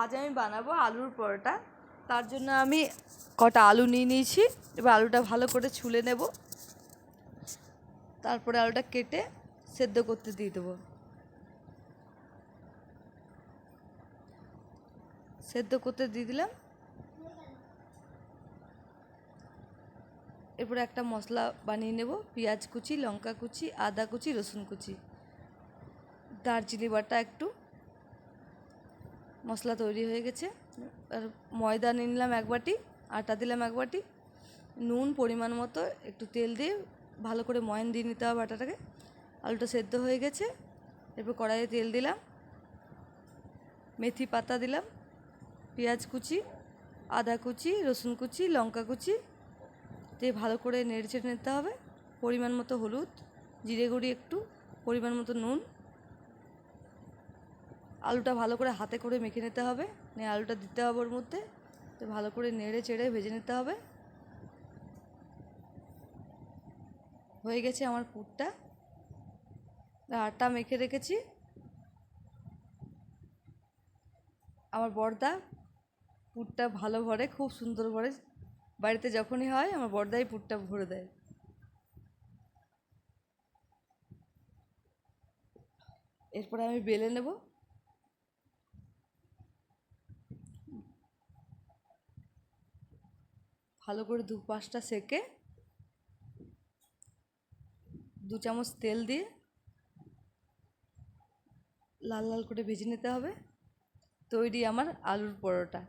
আজ আমি বানাবো আলুর পরোটা। তার জন্য আমি কটা আলু নিয়ে নিয়েছি। এবার আলুটা ভালো করে ছুলে নেব। তারপরে আলুটা কেটে সেদ্ধ করতে দিয়ে দেবো। সেদ্ধ করতে দিয়ে দিলাম। এরপরে একটা মশলা বানিয়ে নেব। পেঁয়াজ কুচি, লঙ্কা কুচি, আদা কুচি, রসুন কুচি। দারচিনি বাটা একটু। মশলা তৈরি হয়ে গেছে। আর ময়দা নিলাম এক বাটি, আটা দিলাম এক বাটি। নুন পরিমাণ মতো একটু তেল দিয়ে ভালো করে ময়ন দিয়ে নিতে হবে আটাটাকে। আলুটা সেদ্ধ হয়ে গেছে, এরপর কড়াইয়ে তেল দিলাম। মেথি পাতা দিলাম, পেঁয়াজ কুচি, আদা কুচি, রসুন কুচি, লঙ্কা কুচি দিয়ে ভালো করে নেড়ে চেড়ে নিতে হবে। পরিমাণ মতো হলুদ, জিরে গুঁড়ি একটু, পরিমাণ মতো নুন আলুটা ভালো করে হাতে করে মেখে নিতে হবে। নিয়ে আলুটা দিতে হবে ওর মধ্যে। তো ভালো করে নেড়ে চেড়ে ভেজে নিতে হবে। হয়ে গেছে আমার পুরটা আটা মেখে রেখেছি। আমার বর্দা পুরটা ভালো ভরে, খুব সুন্দর ভরে। বাড়িতে যখনই হয়, আমার বর্দাই পুরটা ভরে দেয়। এরপরে আমি বেলে নেব। ভালো করে দু পাঁচটা সেকে দু চামচ তেল দিয়ে লাল লাল করে ভেজে নিতে হবে। তৈরি আমার আলুর পরোটা।